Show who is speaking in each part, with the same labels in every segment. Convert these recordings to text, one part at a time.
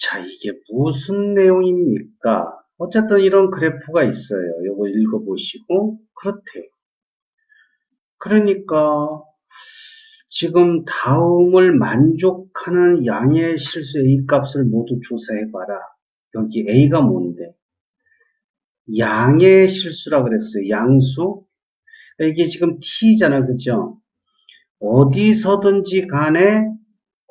Speaker 1: 자, 이게 무슨 내용입니까? 어쨌든 이런 그래프가 있어요. 요거 읽어보시고, 그렇대요. 그러니까, 지금 다음을 만족하는 양의 실수 A 값을 모두 조사해봐라. 여기 A가 뭔데? 양의 실수라 그랬어요. 양수. 이게 지금 T잖아. 그죠? 어디서든지 간에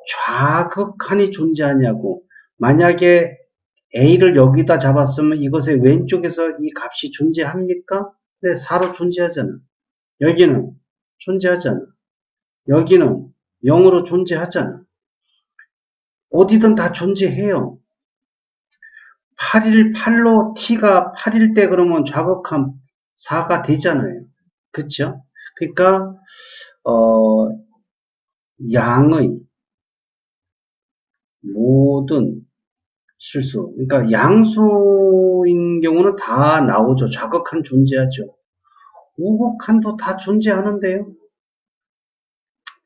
Speaker 1: 좌극한이 존재하냐고. 만약에 A를 여기다 잡았으면 이것의 왼쪽에서 이 값이 존재합니까? 네, 4로 존재하잖아. 여기는 존재하잖아. 여기는 0으로 존재하잖아. 어디든 다 존재해요. 8일 8로 t가 8일 때 그러면 좌극한 4가 되잖아요. 그쵸? 그러니까 어, 양의 모든 실수. 그러니까 양수인 경우는 다 나오죠. 좌극한 존재하죠. 우극한도 다 존재하는데요.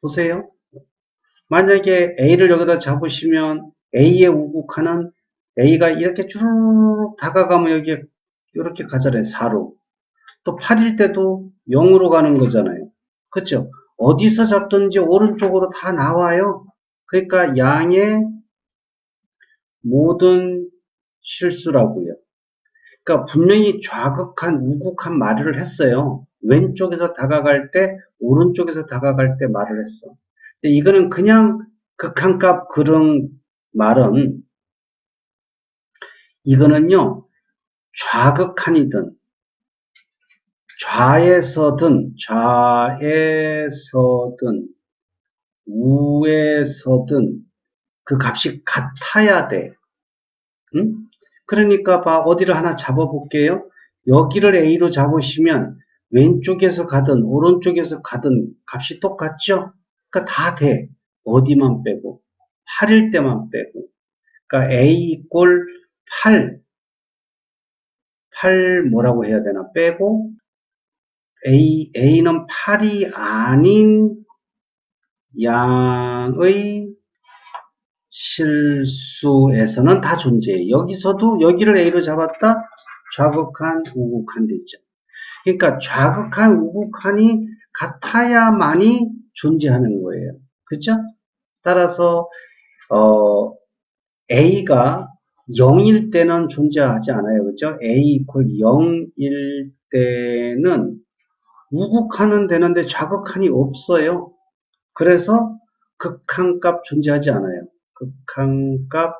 Speaker 1: 보세요. 만약에 A를 여기다 잡으시면 A의 우극한은 A가 이렇게 쭉 다가가면 여기 이렇게 가잖아요. 4로. 또 8일 때도 0으로 가는 거잖아요. 그렇죠? 어디서 잡든지 오른쪽으로 다 나와요. 그러니까 양의 모든 실수라고요. 그러니까 분명히 좌극한, 우극한 말을 했어요. 왼쪽에서 다가갈 때, 오른쪽에서 다가갈 때 말을 했어. 이거는 그냥 극한값 그런 말은 이거는요 좌극한이든 좌에서든 좌에서든 우에서든 그 값이 같아야 돼. 응? 그러니까 봐 어디를 하나 잡아볼게요. 여기를 A로 잡으시면 왼쪽에서 가든 오른쪽에서 가든 값이 똑같죠? 그러니까 다 돼. 어디만 빼고 8일 때만 빼고 그러니까 A 이꼴 8 8 뭐라고 해야 되나 빼고 A, A는 8이 아닌 양의 실수에서는 다 존재해. 여기서도 여기를 A로 잡았다. 좌극한, 우극한 되죠. 그러니까 좌극한, 우극한이 같아야만이 존재하는 거예요. 그죠? 따라서 어, A가 0일 때는 존재하지 않아요. 그죠? A 이퀄 0일 때는 우극한은 되는데 좌극한이 없어요. 그래서 극한값 존재하지 않아요. 극한값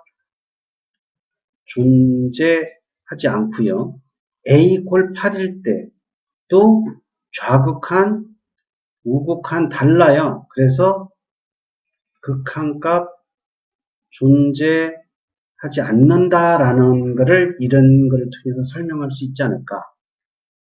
Speaker 1: 존재하지 않고요. A 이퀄 8일 때도 좌극한, 우극한 달라요. 그래서 극한값 존재하지 않는다라는 것을 이런 것을 통해서 설명할 수 있지 않을까.